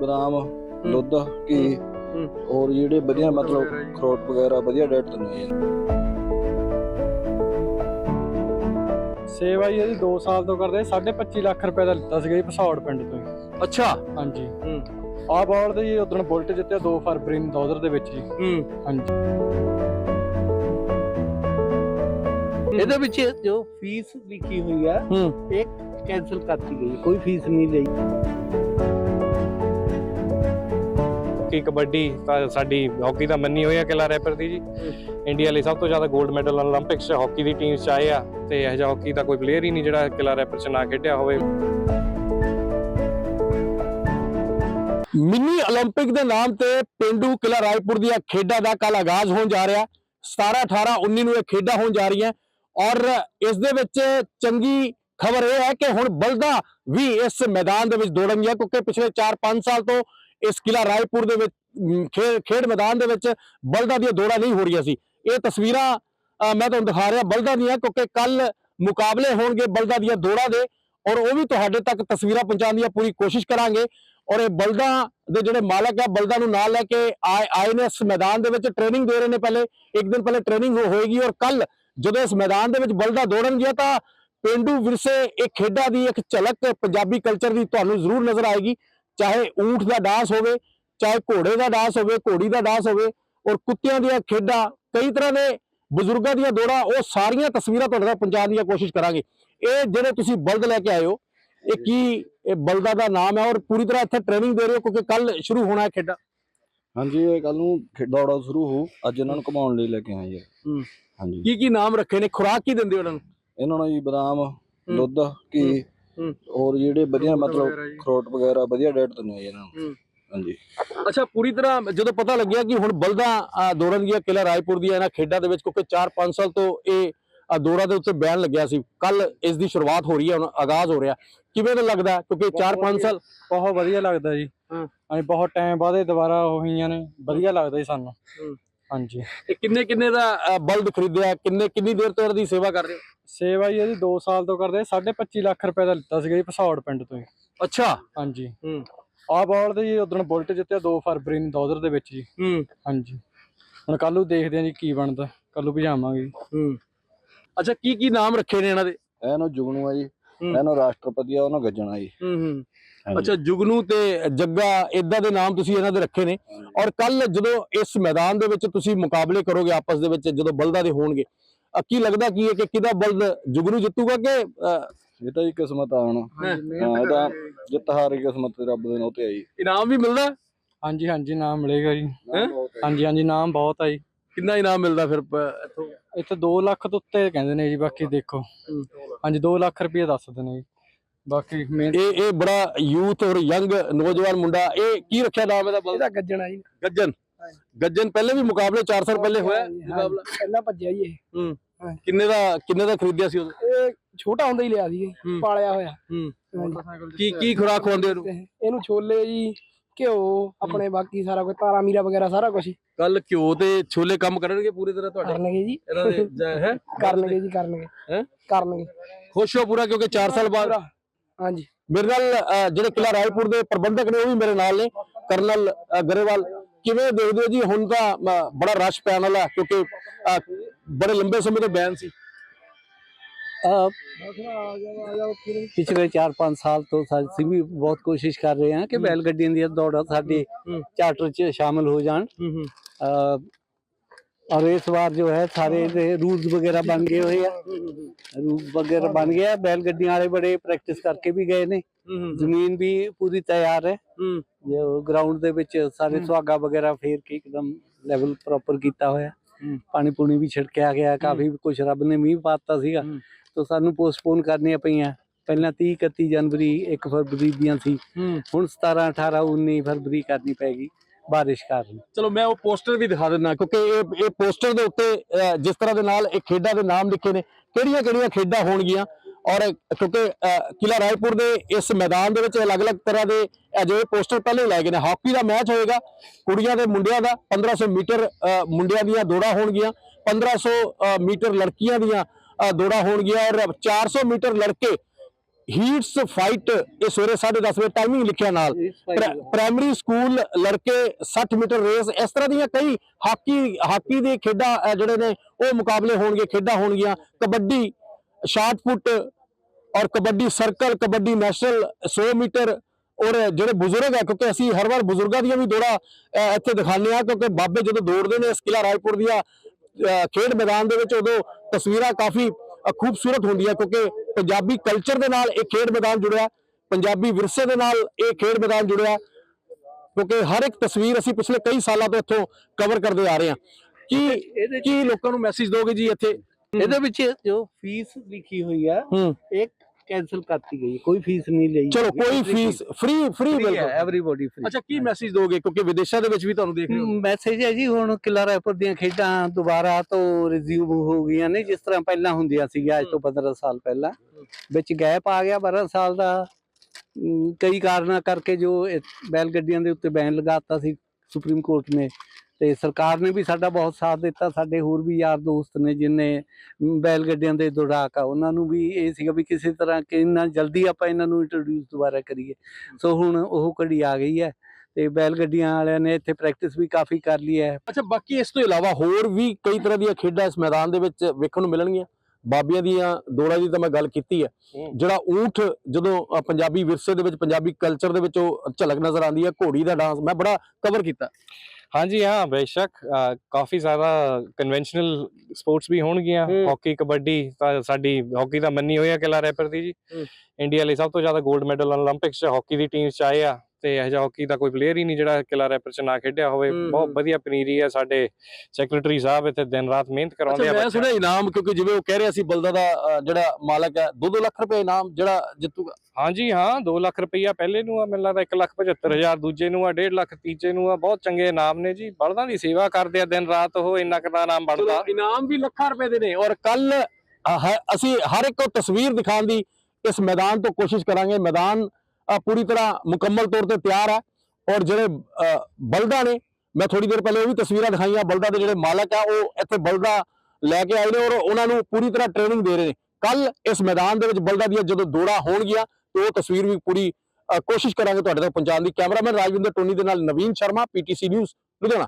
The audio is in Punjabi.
ਬਦਾਮ ਦੁੱਧ ਘੀ ਹੋਰ ਜਿਹੜੇ ਵਧੀਆ ਮਤਲਬ ਖਰੋਟ ਵਗੈਰਾ ਵਧੀਆ ਡਾਈਟ ਦਿੰਦੇ ਆ ਸੇਵਾ ਜੀ ਇਹਦੀ 2 ਸਾਲ ਤੋਂ ਕਰਦੇ 25 ਲੱਖ ਰੁਪਏ ਦਾ ਲਿੱਤਾ ਸੀਗਾ ਜੀ ਪਸੌੜ ਪਿੰਡ ਤੋਂ ਹੀ ਅੱਛਾ। ਹਾਂਜੀ। ਆਹ ਬਾਲ ਦੇ ਜੀ ਉਦੋਂ ਬੁਲਟ ਜਿੱਤਿਆ 2 ਫਰਵਰੀ ਨੂੰ ਦੌਦਰ ਦੇ ਵਿੱਚ ਜੀ। ਹੂੰ। ਹਾਂਜੀ। ਇਹਦੇ ਵਿੱਚ ਜੋ ਫੀਸ ਲਿਖੀ ਹੋਈ ਹੂੰ ਇਹ ਕੈਨਸਲ ਕਰਤੀ ਗਈ ਕੋਈ ਫੀਸ ਨਹੀਂ ਲਈ। ਹਾਕੀ ਕਬੱਡੀ ਤਾਂ ਸਾਡੀ ਹਾਕੀ ਦਾ ਮੰਨੀ ਹੋਈ ਹੈ ਕਿਲਾ ਰੈਪਰ ਦੀ ਜੀ। ਇੰਡੀਆ ਲਈ ਸਭ ਤੋਂ ਜ਼ਿਆਦਾ 골ਡ ਮੈਡਲ 올림픽ਸ 'ਚ ਹਾਕੀ ਦੀ ਟੀਮ 'ਚ ਆਏ ਆ ਤੇ ਇਹ ਜਿਹਾ ਹਾਕੀ ਦਾ ਕੋਈ ਪਲੇਅਰ ਹੀ ਨਹੀਂ ਜਿਹੜਾ ਕਿਲਾ ਰੈਪਰ 'ਚ ਨਾ ਖੇਡਿਆ ਹੋਵੇ। ਮਿੰਨੀ 올림픽 ਦੇ ਨਾਮ ਤੇ ਪਿੰਡੂ ਕਿਲਾ ਰਾਏਪੁਰ ਦੀਆਂ ਖੇਡਾਂ ਦਾ ਕੱਲ ਆਗਾਜ਼ ਹੋਣ ਜਾ ਰਿਹਾ। 17 18 19 ਨੂੰ ਇਹ ਖੇਡਾਂ ਹੋਣ ਜਾ ਰਹੀਆਂ ਔਰ ਇਸ ਦੇ ਵਿੱਚ ਚੰਗੀ ਖਬਰ ਇਹ ਹੈ ਕਿ ਹੁਣ ਬਲਦਾ ਵੀ ਇਸ ਮੈਦਾਨ ਦੇ ਵਿੱਚ ਦੌੜਨਗੀਆਂ ਕਿਉਂਕਿ ਪਿਛਲੇ 4-5 ਸਾਲ ਤੋਂ ਇਸ ਕਿਲਾ ਰਾਏਪੁਰ ਦੇ ਵਿੱਚ ਖੇ- ਖੇਡ ਮੈਦਾਨ ਦੇ ਵਿੱਚ ਬਲਦਾਂ ਦੀਆਂ ਦੌੜਾਂ ਨਹੀਂ ਹੋ ਰਹੀਆਂ ਸੀ। ਇਹ ਤਸਵੀਰਾਂ ਮੈਂ ਤੁਹਾਨੂੰ ਦਿਖਾ ਰਿਹਾ, ਬਲਦਾਂ ਦੀਆਂ, ਕਿਉਂਕਿ ਕੱਲ ਮੁਕਾਬਲੇ ਹੋਣਗੇ ਬਲਦਾਂ ਦੀਆਂ ਦੌੜਾਂ ਦੇ, ਔਰ ਉਹ ਵੀ ਤੁਹਾਡੇ ਤੱਕ ਤਸਵੀਰਾਂ ਪਹੁੰਚਾਉਣ ਦੀ ਪੂਰੀ ਕੋਸ਼ਿਸ਼ ਕਰਾਂਗੇ। ਔਰ ਇਹ ਬਲਦਾਂ ਦੇ ਜਿਹੜੇ ਮਾਲਕ ਹੈ ਬਲਦਾਂ ਨੂੰ ਨਾਲ ਲੈ ਕੇ ਆਏ ਆਏ ਨੇ ਇਸ ਮੈਦਾਨ ਦੇ ਵਿੱਚ ਟ੍ਰੇਨਿੰਗ ਦੇ ਰਹੇ ਨੇ ਪਹਿਲੇ, ਇੱਕ ਦਿਨ ਪਹਿਲੇ ਟ੍ਰੇਨਿੰਗ ਹੋਏਗੀ, ਔਰ ਕੱਲ ਜਦੋਂ ਇਸ ਮੈਦਾਨ ਦੇ ਵਿੱਚ ਬਲਦਾਂ ਦੌੜਨਗੀਆਂ ਤਾਂ ਪਿੰਡੂ ਵਿਰਸੇ, ਇਹ ਖੇਡਾਂ ਦੀ ਇੱਕ ਝਲਕ ਪੰਜਾਬੀ ਕਲਚਰ ਦੀ ਤੁਹਾਨੂੰ ਜ਼ਰੂਰ ਨਜ਼ਰ ਆਏਗੀ। ਚਾਹੇ ਊਂਠ ਦਾ ਡਾਂਸ ਹੋਵੇ ਚਾਹੇ ਘੋੜੇ ਦਾ ਡਾਂਸ ਹੋਵੇ ਘੋੜੀ ਦਾ ਡਾਂਸ ਹੋਵੇ ਔਰ ਕੁੱਤਿਆਂ ਦੀਆਂ ਖੇਡਾਂ ਕਈ ਤਰ੍ਹਾਂ ਦੇ ਬਜ਼ੁਰਗਾਂ ਦੀਆਂ ਦੌੜਾਂ ਉਹ ਸਾਰੀਆਂ ਤਸਵੀਰਾਂ ਤੁਹਾਡੇ ਤੱਕ ਪਹੁੰਚਾਉਣ ਦੀ ਕੋਸ਼ਿਸ਼ ਕਰਾਂਗੇ। ਇਹ ਜਿਹੜੇ ਤੁਸੀਂ ਬਲਦ ਲੈ ਕੇ ਆਏ ਹੋ ਇਹ ਕੀ ਇਹ ਬਲਦਾਂ ਦਾ ਨਾਮ ਹੈ ਔਰ ਪੂਰੀ ਤਰ੍ਹਾਂ ਇੱਥੇ ਟ੍ਰੇਨਿੰਗ ਦੇ ਰਹੇ ਹੋ ਕਿਉਂਕਿ ਕੱਲ ਸ਼ੁਰੂ ਹੋਣਾ ਹੈ ਖੇਡਾਂ। ਹਾਂਜੀ ਇਹ ਕੱਲ ਨੂੰ ਖੇ- ਦੌੜਾ ਸ਼ੁਰੂ ਹੋ ਅੱਜ ਇਹਨਾਂ ਨੂੰ ਘਮਾਉਣ ਲਈ ਲੈ ਕੇ ਆਏ ਹੂੰ। ਹਾਂਜੀ। ਕੀ ਕੀ ਨਾਮ ਰੱਖੇ ਨੇ? ਖੁਰਾਕ ਕੀ ਦਿੰਦੇ ਉਹਨਾਂ ਨੂੰ? ਇਹਨਾਂ ਨੂੰ ਜੀ ਬਦਾਮ ਦੁੱਧ ਘੀ ਹੂੰ। ਹੋਰ ਜਿਹੜੇ ਵਧੀਆ ਮਤਲਬ। ਖਰੋਟ ਵਗੈਰਾ ਵਧੀਆ ਡਾਈਟ ਦਿੰਦੇ ਆ ਇਹਨਾਂ ਨੂੰ। ਹਾਂਜੀ ਅੱਛਾ ਪੂਰੀ ਤਰ੍ਹਾਂ ਜਦੋਂ ਪਤਾ ਲੱਗਿਆ ਕਿ ਹੁਣ ਬਲਦਾਂ ਅ, ਦੌੜਨ ਦੀਆਂ ਕਿਲਾ ਰਾਏਪੁਰ ਦੀਆਂ ਇਹਨਾਂ ਖੇਡਾਂ ਦੇ ਵਿੱਚ ਕਿਉਂਕਿ 4-5 ਸਾਲ ਤੋਂ ਇਹ ਦੌੜਾਂ ਦੇ ਉੱਤੇ ਬੈਨ ਲੱਗਿਆ ਸੀ ਕੱਲ ਇਸ ਦੀ ਸ਼ੁਰੂਆਤ ਹੋ ਰਹੀ ਹੈ ਹੁਣ ਆਗਾਜ਼ ਹੋ ਰਿਹਾ ਕਿਵੇਂ ਦਾ ਲੱਗਦਾ? ਕਿਉਂਕਿ 4-5 ਸਾਲ ਬਹੁਤ ਵਧੀਆ ਲੱਗਦਾ ਜੀ ਹਾਂ। ਬਹੁਤ ਟਾਈਮ ਬਾਅਦ ਇਹ ਦੁਬਾਰਾ ਹੋਈਆਂ ਨੇ ਵਧੀਆ ਲੱਗਦਾ ਜੀ ਸਾਨੂੰ। ਹਾਂਜੀ ਇਹ ਕਿੰਨੇ ਕਿੰਨੇ ਦਾ ਬਲਦ ਖਰੀਦਿਆ ਕਿੰਨੇ ਕਿੰਨੀ ਦੇਰ ਤੋਂ ਇਹਦੀ ਸੇਵਾ ਕਰ ਰਹੇ ਹੋ ਸੇਵਾ ਜੀ ਇਹਦੀ 2 ਸਾਲ ਤੋਂ ਕਰਦੇ 25 ਲੱਖ ਰੁਪਏ ਦਾ ਲਿੱਤਾ ਸੀਗਾ ਜੀ ਪਸੌੜ ਪਿੰਡ ਤੋਂ ਹੀ। ਅੱਛਾ। ਹਾਂਜੀ। ਹੂੰ। ਆਹ ਬਾਲ ਦੇ ਜੀ ਉਦੋਂ ਬੁਲਟ ਜਿੱਤਿਆ 2 ਫਰਵਰੀ ਨੂੰ ਦੌਦਰ ਦੇ ਵਿੱਚ ਜੀ। ਹੂੰ। ਹਾਂਜੀ। ਹੁਣ ਕੱਲ ਨੂੰ ਦੇਖਦੇ ਹਾਂ ਜੀ ਕੀ ਬਣਦਾ ਕੱਲ ਨੂੰ ਭਜਾਵਾਂਗੇ ਜੀ। ਹੂੰ। ਅੱਛਾ ਕੀ ਕੀ ਨਾਮ ਰੱਖੇ ਨੇ ਇਹਨਾਂ ਦੇ? ਇਹਨੂੰ ਜੁਗਨੂ ਆ ਜੀ। ਇਹਨੂੰ ਰਾਸ਼ਟਰਪਤੀ ਆ ਉਹਨਾਂ ਗੱਜਣਾ ਜੀ। ਹੂੰ ਹੂੰ। ਅੱਛਾ ਜੁਗਨੂ ਤੇ ਜੱਗਾ ਇਦਾਂ ਦੇ ਨਾਮ ਤੁਸੀਂ ਇਹਨਾਂ ਦੇ ਰੱਖੇ ਨੇ। ਔਰ ਕੱਲ ਜਦੋਂ ਇਸ ਮੈਦਾਨ ਦੇ ਵਿੱਚ ਤੁਸੀਂ ਮੁਕਾਬਲੇ ਕਰੋਗੇ ਆਪਸ ਦੇ ਵਿੱਚ ਜਦੋਂ ਬਲਦਾਂ ਦੇ ਹੋਣਗੇ ਕੀ ਲੱਗਦਾ ਕੀ ਹੈ ਕਿ ਕਿਹਦਾ ਬਲਦ ਜੁਗਨੂ ਜਿੱਤੂਗਾ ਕਿ ਇਹ ਤਾਂ ਜੀ ਕਿਸਮਤ ਆ ਹੁਣ। ਹਾਂ ਇਹਦਾ ਜਿੱਤ ਹਾਰ ਦੀ ਕਿਸਮਤ ਤੇ ਰੱਬ ਦੇ ਨਾਂ ਤੇ ਆਈ ਇਨਾਮ ਵੀ ਮਿਲਦਾ? ਹਾਂਜੀ ਹਾਂਜੀ ਨਾਮ ਮਿਲੇਗਾ ਜੀ? ਹਾਂਜੀ ਹਾਂਜੀ ਨਾਮ ਬਹੁਤ ਆ ਜੀ। ਕਿੰਨਾ ਇਨਾਮ ਮਿਲਦਾ ਫਿਰ ਇੱਥੋਂ? ਇੱਥੇ 2 ਲੱਖ ਤੋਂ ਉੱਤੇ ਕਹਿੰਦੇ ਨੇ ਜੀ ਬਾਕੀ ਦੇਖੋ। ਹਾਂਜੀ 2 ਲੱਖ ਰੁਪਏ ਦੱਸਦੇ ਨੇ ਜੀ। ਬਾਕੀ ਇਹ ਇਹ ਬੜਾ ਯੂਥ ਔਰ ਯੰਗ ਨੌਜਵਾਨ ਮੁੰਡਾ ਇਹ ਕੀ ਰੱਖਿਆ ਨਾਮ ਇਹਦਾ ਬਲਦ ਇਹਦਾ ਗੱਜਣਾ ਜੀ। ਗੱਜਨ ਗੱਜਨ ਪਹਿਲੇ ਵੀ ਮੁਕਾਬਲੇ 4 ਸਾਲ ਪਹਿਲੇ ਹੋਇਆ। ਮੁਕਾਬਲਾ ਪਹਿਲਾਂ ਭੱਜਿਆ ਜੀ ਇਹ। ਕਿੰਨੇ ਦਾ ਕਿੰਨੇ ਦਾ ਖਰੀਦਿਆ ਸੀ ਉਹ ਇਹ ਛੋਟਾ ਹੁੰਦਾ ਹੀ ਲਿਆ ਸੀ ਹੂੰ। ਪਾਲਿਆ ਹੋਇਆ। ਹੂੰ। ਕੀ ਕੀ ਖੁਰਾਕ ਖਵਾਉਂਦੇ ਉਹਨੂੰ ਤੇ ਇਹਨੂੰ ਛੋਲੇ ਜੀ ਘਿਓ ਆਪਣੇ ਬਾਕੀ ਸਾਰਾ ਕੁਝ ਤਾਰਾ ਮੀਰਾ ਵਗੈਰਾ ਸਾਰਾ ਕੁਝ ਕੱਲ ਘਿਓ ਤੇ ਛੋਲੇ ਕੰਮ ਕਰਨਗੇ ਪੂਰੀ ਤਰ੍ਹਾਂ ਤੁਹਾਡੇ? ਕਰਨਗੇ ਜੀ। ਇਹਨਾਂ ਦੇ ਹੈ? ਕਰਨਗੇ ਜੀ ਕਰਨਗੇ। ਹੈਂ? ਕਰਨਗੇ। ਖੁਸ਼ ਹੋ ਪੂਰਾ ਕਿਉਂਕਿ 4 ਸਾਲ ਬਾਅਦ ਹਾਂਜੀ। ਮੇਰੇ ਨਾਲ ਜਿਹੜੇ ਕਿਲਾ ਰਾਏਪੁਰ ਦੇ ਪ੍ਰਬੰਧਕ ਨੇ ਉਹ ਵੀ ਮੇਰੇ ਨਾਲ ਨੇ। ਕਰਨਲ ਗਰੇਵਾਲ ਕਿਵੇਂ ਦੇਖਦੇ ਹੋ ਜੀ? ਹੁਣ ਤਾਂ ਅ, ਬੜਾ ਰਸ਼ ਪੈਣ ਵਾਲਾ ਹੈ ਕਿਉਂਕਿ ਅ, ਬੜੇ ਲੰਬੇ ਸਮੇਂ ਤੋਂ ਬੈਨ ਸੀ। ਪਿਛਲੇ 4-5 ਸਾਲ ਤੋਂ ਅਸੀਂ ਵੀ ਬਹੁਤ ਕੋਸ਼ਿਸ਼ ਕਰ ਰਹੇ ਹਾਂ ਕਿ ਬੈਲ ਗੱਡੀਆਂ ਦੀਆਂ ਦੌੜਾਂ ਸਾਡੇ। ਚਾਰਟਰ 'ਚ ਸ਼ਾਮਲ ਹੋ ਜਾਣ। ਹੂੰ ਹੂੰ। ਅ, ਔਰ ਇਸ ਵਾਰ ਜੋ ਹੈ ਸਾਰੇ ਦੇ ਰੂਲਸ ਵਗੈਰਾ ਬਣ ਗਏ ਹੋਏ ਆ। ਰੂਲ ਵਗੈਰਾ ਬਣ ਗਿਆ ਬੈਲ ਗੱਡੀਆਂ ਵਾਲੇ ਬੜੇ ਪ੍ਰੈਕਟਿਸ ਕਰਕੇ ਵੀ ਗਏ ਨੇ। ਜ਼ਮੀਨ ਵੀ ਪੂਰੀ ਤਿਆਰ ਹੈ। ਜੋ ਗਰਾਊਂਡ ਦੇ ਵਿੱਚ ਸਾਰੇ ਸੁਹਾਗਾ ਵਗੈਰਾ ਫੇਰ ਕੇ ਇੱਕਦਮ ਲੈਵਲ ਪ੍ਰੋਪਰ ਕੀਤਾ ਹੋਇਆ। ਪਾਣੀ ਪੂਣੀ ਵੀ ਛਿੜਕਿਆ ਗਿਆ। ਕਾਫੀ ਕੁਝ ਰੱਬ ਨੇ ਮੀਂਹ ਪਾਤਾ ਸੀਗਾ। ਤਾਂ ਸਾਨੂੰ ਪੋਸਟਪੋਨ ਕਰਨੀਆਂ ਪਈਆਂ। ਪਹਿਲਾਂ 30 31 ਜਨਵਰੀ 1 ਫਰਵਰੀ ਦੀਆਂ ਸੀ। ਹੁਣ 17 18 19 ਫਰਵਰੀ ਕਰਨੀ ਪੈਗੀ ਬਾਰਿਸ਼ ਕਾਰਨ। ਚਲੋ ਮੈਂ ਉਹ ਪੋਸਟਰ ਵੀ ਦਿਖਾ ਦਿੰਦਾ ਕਿਉਂਕਿ ਇਹ ਇਹ ਪੋਸਟਰ ਦੇ ਉੱਤੇ ਅ, ਜਿਸ ਤਰ੍ਹਾਂ ਦੇ ਨਾਲ ਇਹ ਖੇਡਾਂ ਦੇ ਨਾਮ ਲਿਖੇ ਨੇ ਕਿਹੜੀਆਂ ਕਿਹੜੀਆਂ ਖੇਡਾਂ ਹੋਣਗੀਆਂ? ਔਰ ਕਿਉਂਕਿ ਅ, ਕਿਲਾ ਰਾਏਪੁਰ ਦੇ ਇਸ ਮੈਦਾਨ ਦੇ ਵਿੱਚ ਅਲੱਗ-ਅਲੱਗ ਤਰ੍ਹਾਂ ਦੇ ਅਜਿਹੇ ਪੋਸਟਰ ਪਹਿਲੇ ਹੀ ਲਾਏ ਗਏ ਨੇ। ਹਾਕੀ ਦਾ ਮੈਚ ਹੋਏਗਾ ਕੁੜੀਆਂ ਦੇ ਮੁੰਡਿਆਂ ਦਾ 1500 ਮੀਟਰ ਅ, ਮੁੰਡਿਆਂ ਦੀਆਂ ਦੌੜਾਂ ਹੋਣਗੀਆਂ 1500 ਅ, ਮੀਟਰ ਲੜਕੀਆਂ ਦੀਆਂ ਅ, ਦੌੜਾਂ ਹੋਣਗੀਆਂ ਔਰ 400 ਮੀਟਰ ਲੜਕੇ ਹੀਟਸ ਫਾਈਟ ਇਹ ਸਵੇਰੇ 10:30 ਵਜੇ ਟਾਈਮਿੰਗ ਲਿਖਿਆ ਨਾਲ। ਪ੍ਰਾ- ਪ੍ਰਾਇਮਰੀ ਸਕੂਲ ਲੜਕੇ 60 ਮੀਟਰ ਰੇਸ ਇਸ ਤਰ੍ਹਾਂ ਦੀਆਂ ਕਈ ਹਾਕੀ ਹਾਕੀ ਦੇ ਖੇਡਾਂ ਜਿਹੜੇ ਨੇ ਉਹ ਮੁਕਾਬਲੇ ਹੋਣਗੇ ਖੇਡਾਂ ਹੋਣਗੀਆਂ। ਕਬੱਡੀ ਸ਼ਾਟ ਪੁੱਟ ਔਰ kabaddi circle kabaddi national 100 metre. ਔਰ ਜਿਹੜੇ ਬਜ਼ੁਰਗ ਹੈ ਕਿਉਂਕਿ ਅਸੀਂ ਹਰ ਵਾਰ ਬਜ਼ੁਰਗਾਂ ਦੀਆਂ ਵੀ ਦੌੜਾ ਇੱਥੇ ਦਿਖਾਉਂਦੇ ਆ ਕਿਉਂਕਿ ਬਾਬੇ ਜਦੋਂ ਦੌੜਦੇ ਨੇ ਇਸ ਕਿਲਾ ਰਾਏਪੁਰ ਦੀਆਂ ਖੇਡ ਮੈਦਾਨ ਦੇ ਵਿੱਚ ਉਦੋਂ ਤਸਵੀਰਾਂ ਕਾਫੀ ਖੂਬਸੂਰਤ ਹੁੰਦੀਆਂ ਕਿਉਂਕਿ ਪੰਜਾਬੀ ਕਲਚਰ ਦੇ ਨਾਲ ਇਹ ਖੇਡ ਮੈਦਾਨ ਜੁੜਿਆ ਪੰਜਾਬੀ ਵਿਰਸੇ ਦੇ ਨਾਲ ਇਹ ਖੇਡ ਮੈਦਾਨ ਜੁੜਿਆ ਕਿਉਂਕਿ ਹਰ ਇੱਕ ਤਸਵੀਰ ਅਸੀਂ ਪਿਛਲੇ ਕਈ ਸਾਲਾਂ ਤੋਂ ਇੱਥੋਂ ਕਵਰ ਕਰਦੇ ਆ ਰਹੇ ਹਾਂ। ਕੀ ਕੀ ਲੋਕਾਂ ਨੂੰ ਮੈਸੇਜ ਦੋਗੇ ਜੀ ਇੱਥੇ? ਇਹਦੇ ਵਿੱਚ ਜੋ ਫੀਸ ਲਿਖੀ ਹੋਈ ਹੂੰ। ਇੱਕ ਕੈਨਸਲ ਕਰਤੀ ਗਈ ਕੋਈ ਫੀਸ ਨਹੀਂ ਲਈ ਚਲੋ ਕੋਈ ਫੀਸ ਫ੍ਰੀ ਫ੍ਰੀ ਬਿਲਕੁਲ ਐਵਰੀਬਾਡੀ ਫ੍ਰੀ ਅੱਛਾ ਕੀ ਮੈਸੇਜ ਦੋਗੇ? ਕਿਉਂਕਿ ਵਿਦੇਸ਼ਾਂ ਦੇ ਵਿੱਚ ਵੀ ਤੁਹਾਨੂੰ ਦੇਖ ਰਹੇ ਹੋ। ਮੈਸੇਜ ਹੈ ਜੀ ਹੁਣ ਕਿਲਾ ਰਾਏਪੁਰ ਦੀਆਂ ਖੇਡਾਂ ਦੁਬਾਰਾ ਤੋਂ ਰਿਜ਼ਿਊਮ ਹੋ ਗਈਆਂ ਨੇ ਜਿਸ ਤਰ੍ਹਾਂ ਪਹਿਲਾਂ ਹੁੰਦੀਆਂ ਸੀਗੀਆਂ ਅੱਜ ਤੋਂ 15 ਸਾਲ ਪਹਿਲਾਂ। ਵਿੱਚ ਗੈਪ ਆ ਗਿਆ 12 ਸਾਲ ਦਾ। ਕਈ ਕਾਰਨਾਂ ਕਰਕੇ ਜੋ ਬੈਲ ਗੱਡੀਆਂ ਦੇ ਉੱਤੇ ਬੈਨ ਲਗਾਤਾ ਸੀ ਸੁਪਰੀਮ ਕੋਰਟ ਨੇ। ਤੇ ਸਰਕਾਰ ਨੇ ਵੀ ਸਾਡਾ ਬਹੁਤ ਸਾਥ ਦਿੱਤਾ ਸਾਡੇ ਹੋਰ ਵੀ ਯਾਰ ਦੋਸਤ ਨੇ ਜਿਨੇ ਬੈਲ ਗੱਡੀਆਂ ਦੇ ਦੌੜਾਕ ਆ ਉਹਨਾਂ ਨੂੰ ਵੀ ਇਹ ਸੀਗਾ ਵੀ ਕਿਸੇ ਤਰ੍ਹਾਂ ਕਿੰਨਾ ਜਲਦੀ ਆਪਾਂ ਇਹਨਾਂ ਨੂੰ ਇੰਟਰੋਡਿਊਸ ਦੁਬਾਰਾ ਕਰੀਏ। ਸੋ ਹੁਣ ਉਹ ਘੜੀ ਆ ਗਈ ਹੈ ਤੇ ਬੈਲ ਗੱਡੀਆਂ ਵਾਲਿਆਂ ਨੇ ਇੱਥੇ ਪ੍ਰੈਕਟਿਸ ਵੀ ਕਾਫੀ ਕਰ ਲਈ ਹੈ। ਅੱਛਾ ਬਾਕੀ ਇਸ ਤੋਂ ਇਲਾਵਾ ਹੋਰ ਵੀ ਕਈ ਤਰ੍ਹਾਂ ਦੀਆਂ ਖੇਡਾਂ ਇਸ ਮੈਦਾਨ ਦੇ ਵਿੱਚ ਵੇਖਣ ਨੂੰ ਮਿਲਣਗੀਆਂ। ਬਾਬਿਆਂ ਦੀਆਂ ਦੌੜਾਂ ਦੀ ਤਾਂ ਮੈਂ ਗੱਲ ਕੀਤੀ ਹੈ। ਜਿਹੜਾ ਊਠ ਜਦੋਂ ਪੰਜਾਬੀ ਵਿਰਸੇ ਦੇ ਵਿੱਚ ਪੰਜਾਬੀ ਕਲਚਰ ਦੇ ਵਿੱਚ ਉਹ ਝਲਕ ਨਜ਼ਰ ਆਉਂਦੀ ਹੈ ਘੋੜੀ ਦਾ ਡਾਂਸ ਮੈਂ ਬੜਾ ਕਵਰ ਕੀਤਾ। ਹਾਂਜੀ ਹਾਂ ਬੇਸ਼ੱਕ ਕਾਫੀ ਜ਼ਿਆਦਾ ਕਨਵੈਨਸ਼ਨਲ ਸਪੋਰਟਸ ਵੀ ਹੋਣਗੀਆਂ। ਹਾਕੀ ਕਬੱਡੀ ਤਾਂ ਸਾਡੀ ਹਾਕੀ ਦਾ ਮੰਨੀ ਹੋਈ ਹੈ ਕਿਲਾ ਰੈਪਰ ਦੀ ਜੀ। ਇੰਡੀਆ ਲਈ ਸਭ ਤੋਂ ਜ਼ਿਆਦਾ 골ਡ ਮੈਡਲ 올림픽ਸ 'ਚ ਹਾਕੀ ਦੀ ਟੀਮ 'ਚ ਆਏ ਆ। ਤੇ ਇਹ ਜਿਹਾ ਹਾਕੀ ਦਾ ਕੋਈ ਪਲੇਅਰ ਹੀ ਨਹੀਂ ਜਿਹੜਾ ਕਿਲਾ ਰੈਪਰ 'ਚ ਨਾ ਖੇਡਿਆ ਹੋਵੇ। ਬਹੁਤ। ਵਧੀਆ ਪਨੀਰੀ ਹੈ ਸਾਡੇ ਸੈਕਟਰੀ ਸਾਹਿਬ ਇੱਥੇ ਦਿਨ ਰਾਤ ਮਿਹਨਤ ਕਰਾਉਂਦੇ ਆ ਮੈਂ ਸੁਣਿਆ ਇਨਾਮ ਕਿਉਂਕਿ ਜਿਵੇਂ ਉਹ ਕਹਿ ਰਿਹਾ ਸੀ ਬਲਦਾ ਦਾ ਜਿਹੜਾ ਮਾਲਕ ਹੈ 2-2 ਲੱਖ ਰੁਪਏ ਇਨਾਮ ਜਿਹੜਾ ਜਿੱਤੂਗਾ। ਹਾਂਜੀ ਹਾਂ 2 ਲੱਖ ਰੁਪਈਆ ਪਹਿਲੇ ਨੂੰ ਆ ਮੈਨੂੰ ਲੱਗਦਾ 1 ਲੱਖ 75000 ਦੂਜੇ ਨੂੰ ਆ 1.5 ਲੱਖ ਤੀਜੇ ਨੂੰ ਆ ਬਹੁਤ ਚੰਗੇ ਇਨਾਮ ਨੇ ਜੀ। ਬਲਦਾਂ ਦੀ ਸੇਵਾ ਕਰਦੇ ਆ ਦਿਨ ਰਾਤ ਉਹ ਇੰਨਾ ਕੁ ਦਾ ਇਨਾਮ ਬਣਦਾ। ਇਨਾਮ ਵੀ ਲੱਖਾਂ ਰੁਪਏ ਦੇ ਨੇ ਔਰ ਕੱਲ ਅਸੀਂ ਹਰ ਇੱਕ ਨੂੰ ਤਸਵੀਰ ਦਿਖਾਉਣ ਦੀ ਇਸ ਮੈਦਾਨ ਤੋਂ ਕੋਸ਼ਿਸ਼ ਕਰਾਂਗੇ। ਮੈਦਾਨ ਪੂਰੀ ਤਰ੍ਹਾਂ ਮੁਕੰਮਲ ਤੌਰ ਤੇ ਤਿਆਰ ਹੈ। ਔਰ ਜਿਹੜੇ ਅ, ਬਲਦਾਂ ਨੇ ਮੈਂ ਥੋੜੀ ਦੇਰ ਪਹਿਲੇ ਉਹ ਵੀ ਤਸਵੀਰਾਂ ਦਿਖਾਈਆਂ ਬਲਦਾਂ ਦੇ ਜਿਹੜੇ ਮਾਲਕ ਆ ਉਹ ਇੱਥੇ ਬਲਦਾ ਲੈ ਕੇ ਆਏ ਨੇ ਔਰ ਉਹਨਾਂ ਨੂੰ ਪੂਰੀ ਤਰ੍ਹਾਂ ਟ੍ਰੇਨਿੰਗ ਦੇ ਰਹੇ ਨੇ। ਕੱਲ ਇਸ ਮੈਦਾਨ ਦੇ ਵਿੱਚ ਬਲਦਾਂ ਦੀਆਂ ਜਦੋਂ ਦੌੜਾਂ ਹੋਣਗੀਆਂ ਤੇ ਉਹ ਤਸਵੀਰ ਵੀ ਪੂਰੀ ਕੋਸ਼ਿਸ਼ ਕਰਾਂਗੇ ਤੁਹਾਡੇ ਤੱਕ ਪਹੁੰਚਾਉਣ ਦੀ। ਕੈਮਰਾਮੈਨ ਰਾਜਵਿੰਦਰ ਟੋਨੀ ਦੇ ਨਾਲ ਨਵੀਨ ਸ਼ਰਮਾ ਪੀਟੀਸੀ ਨਿਊਜ਼ ਲੁਧਿਆਣਾ।